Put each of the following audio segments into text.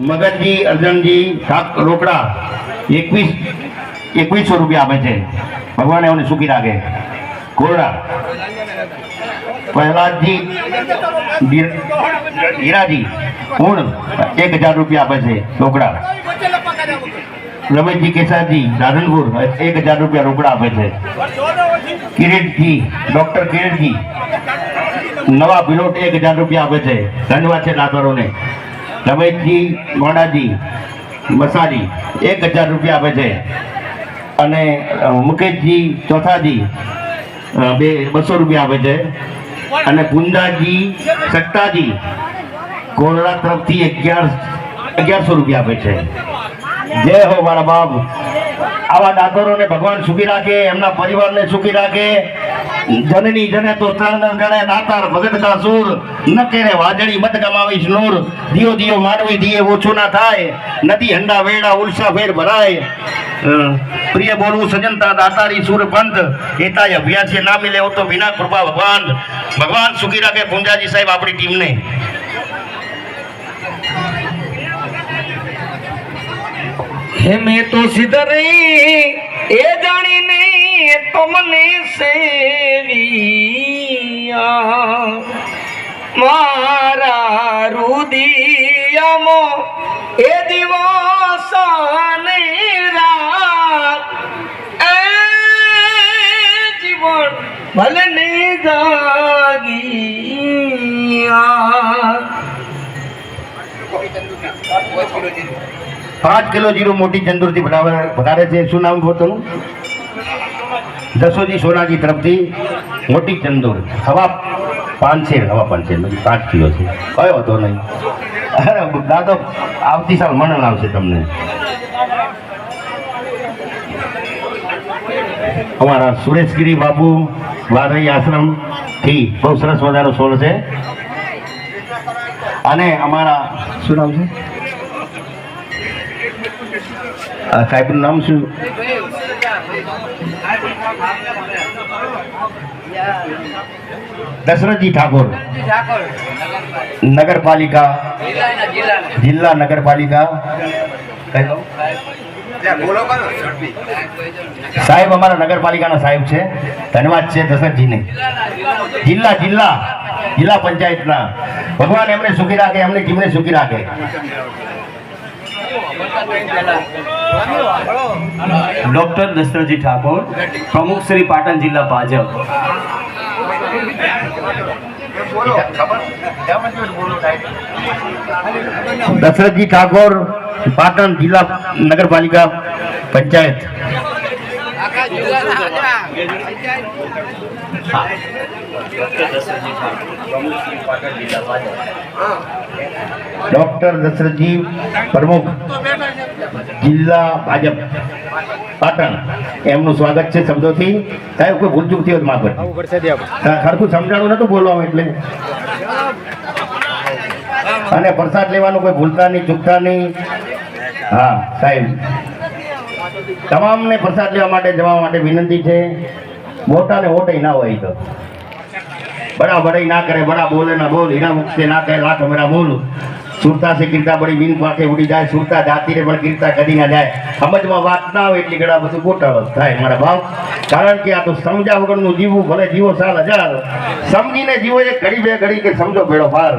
મગજજી, અર્જનજી, શાક રોકડા એકવીસ, એકવીસો રૂપિયા આપે છે. ભગવાન એમને સુખી રાખે. કોરડા. પ્રહલાદજી હીરાજી, પૂર્ણ એક હજાર રૂપિયા આપે છે રોકડા. રમેશજી કેસાજી, રાધનપુર એક હજાર રૂપિયા રોકડા આપે છે. કિરીટજી, ડોક્ટર કિરીટજી, નવા બિલોટ એક હજાર રૂપિયા આપે છે. ધન્યવાદ છે લાકરોને રમેશજી મોડાજી મસાજી, એક હજાર રૂપિયા આપે છે. અને મુકેશજી, ચોથાજી બે, બસો રૂપિયા આપે છે. અને કુંદાજી સત્તાજી કોરડા તરફથી અગિયાર, અગિયારસો રૂપિયા આપે છે. જય હો મારા બાપ. આવા દાતરોને ભગવાન સુખી રાખે, એમના પરિવારને સુખી રાખે. જનની જને તો ત્રણ ગણે નાતાર ભગત કા સુર. ન કેરે વાજણી મત ગમાવીશ નૂર. દિયો દિયો માનવી દિયે ઓછું ના થાય. નદી હંડા વેડા ઉલસા ફેર ભરાય. પ્રિય બોલવું સજનતા દાતારી સુર પંથ. એતાય અભ્યાસ ના મિલે તો વિના કૃપા ભગવાન. ભગવાન સુખી રાખે પુંજાજી સાહેબ આપણી ટીમને. હે મેં તો સિદ્ધરી એ જાણીને તમને સેવિયા મારા રુદિયામાં એ દિવસ ને રાત એ જીવન ભલે ને જાગિયા પાંચ કિલો જીરું મોટી ચંદુરથી વધારે છે. શું નામ પોતાનું દસોજી સોનાજી તરફથી મોટી ચંદુર હવા પાંચસેર હવા પાંચસેર નથી પાંચ કિલો છે. કયો હતો નહીં? અરે દાદો આવતી સાલ મણન આવશે તમને. અમારા સુરેશગીરી બાપુ વારઈ આશ્રમથી બહુ સરસ મજાનો સોળ છે. અને અમારા શું નામ છે? સાહેબનું નામ શું? દશરથજી ઠાકોર. નગરપાલિકા. જિલ્લા નગરપાલિકા. સાહેબ. અમારા નગરપાલિકાના સાહેબ છે. ધન્યવાદ છે દશરથજીને. જિલ્લા જિલ્લા. જિલ્લા પંચાયતના. ભગવાન એમને સુખી રાખે, એમને જીવને સુખી રાખે. ડોક્ટર દશરથજી ઠાકોર પ્રમુખ શ્રી પાટણ જિલ્લા ભાજપ દશરથજી ઠાકોર પાટણ જિલ્લા નગરપાલિકા પંચાયત ડોક્ટર દશરથજી પ્રમુખ જિલ્લા ભાજપ પાટણ. એમનું સ્વાગત છે શબ્દોથી. સાહેબ કોઈ ભૂલ ચૂક થઈ હોય માફ ખરખું સમજાણું નતું બોલવાનું એટલે. અને પ્રસાદ લેવાનું કોઈ ભૂલતા નહીં ચૂકતા નહીં. હા સાહેબ. તમામને પ્રસાદ લેવા માટે જવા માટે વિનંતી છે. મોટા ને ના હોય તો. બડા બડાઈ ના કરે બડા બોલે ના, બોલ, હીરા મુક્તે ના કહે લાખ હમરા બોલ. સુરતા સે કીર્તા બડી બિન પાકે ઉડી જાય, સુરતા જાતિ રે પણ કીર્તા કદી ના જાય. સમજમાં વાત ના આવે એટલી ઘણા બધું ગોટાળો થાય મારા ભાવ કારણ કે આ તો સમજ્યા વગરનું જીવવું ભલે જીવો સાલ હજાર. સમજીને જીવો એ ઘડી બે ઘડી કે સમજો ભેળો પાર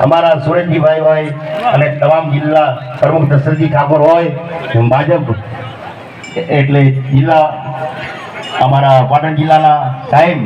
અમારા સુરેશજીભાઈ હોય અને તમામ જિલ્લા પ્રમુખ દશરથજી ઠાકોર હોય ભાજપ એટલે જિલ્લા અમારા પાટણ જિલ્લાના સાહેબ.